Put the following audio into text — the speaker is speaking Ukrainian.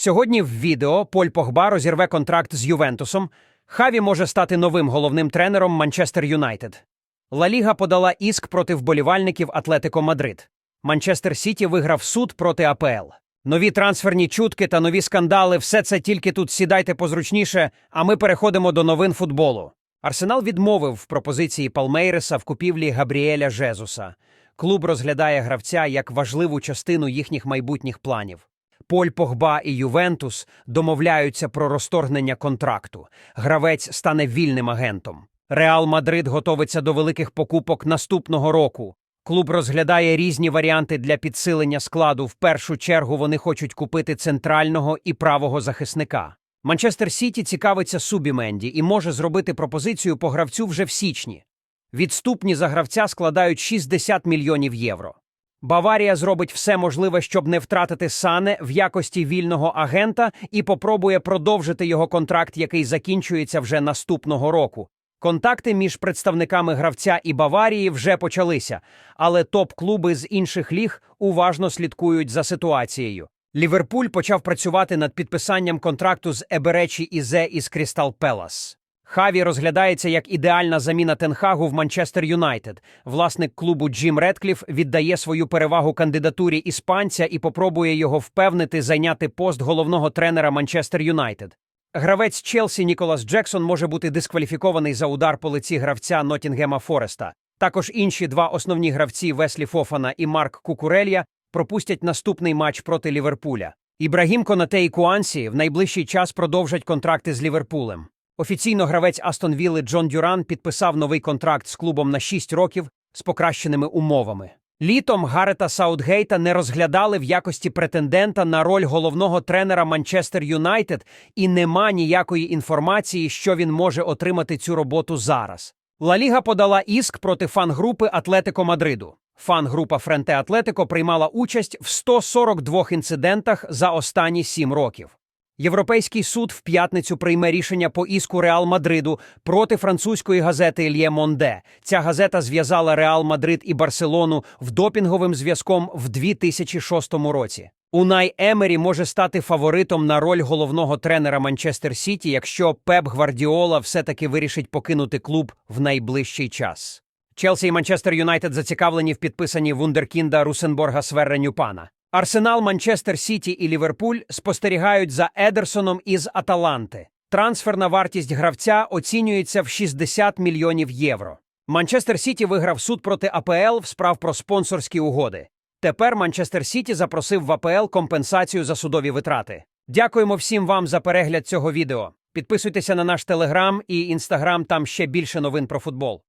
Сьогодні в відео Поль Погба розірве контракт з Ювентусом. Хаві може стати новим головним тренером Манчестер Юнайтед. Ла Ліга подала іск проти вболівальників Атлетико Мадрид. Манчестер Сіті виграв суд проти АПЛ. Нові трансферні чутки та нові скандали все це тільки тут сідайте позручніше, а ми переходимо до новин футболу. Арсенал відмовив в пропозиції Палмейреса в купівлі Габріеля Жезуса. Клуб розглядає гравця як важливу частину їхніх майбутніх планів. Поль Погба і Ювентус домовляються про розторгнення контракту. Гравець стане вільним агентом. Реал Мадрид готовиться до великих покупок наступного року. Клуб розглядає різні варіанти для підсилення складу. В першу чергу вони хочуть купити центрального і правого захисника. Манчестер Сіті цікавиться Субі Менді і може зробити пропозицію по гравцю вже в січні. Відступні за гравця складають 60 мільйонів євро. Баварія зробить все можливе, щоб не втратити Сане в якості вільного агента і попробує продовжити його контракт, який закінчується вже наступного року. Контакти між представниками гравця і Баварії вже почалися, але топ-клуби з інших ліг уважно слідкують за ситуацією. Ліверпуль почав працювати над підписанням контракту з Еберечі Ізе із Крістал Пелас. Хаві розглядається як ідеальна заміна Тенхагу в Манчестер Юнайтед. Власник клубу Джим Редкліф віддає свою перевагу кандидатурі іспанця і попробує його впевнити зайняти пост головного тренера Манчестер Юнайтед. Гравець Челсі Ніколас Джексон може бути дискваліфікований за удар по лиці гравця Нотінгема Фореста. Також інші два основні гравці Веслі Фофана і Марк Кукурелья пропустять наступний матч проти Ліверпуля. Ібрагім Конате і Куансі в найближчий час продовжать контракти з Ліверпулем. Офіційно гравець Астон Вілли Джон Дюран підписав новий контракт з клубом на 6 років з покращеними умовами. Літом Гарета Саутгейта не розглядали в якості претендента на роль головного тренера Манчестер Юнайтед, і нема ніякої інформації, що він може отримати цю роботу зараз. Ла Ліга подала іск проти фан-групи Атлетико Мадриду. Фан-група Френте Атлетико приймала участь в 142 інцидентах за останні 7 років. Європейський суд в п'ятницю прийме рішення по іску Реал Мадриду проти французької газети Л'є Монде. Ця газета зв'язала Реал Мадрид і Барселону в допінговим зв'язком в 2006 році. Унай Емері може стати фаворитом на роль головного тренера Манчестер Сіті, якщо Пеп Гвардіола все-таки вирішить покинути клуб в найближчий час. Челсі і Манчестер Юнайтед зацікавлені в підписанні вундеркінда Русенборга Сверра Нюпана. Арсенал, Манчестер Сіті і Ліверпуль спостерігають за Едерсоном із Аталанти. Трансферна вартість гравця оцінюється в 60 мільйонів євро. Манчестер Сіті виграв суд проти АПЛ в справ про спонсорські угоди. Тепер Манчестер Сіті запросив в АПЛ компенсацію за судові витрати. Дякуємо всім вам за перегляд цього відео. Підписуйтеся на наш телеграм і інстаграм, там ще більше новин про футбол.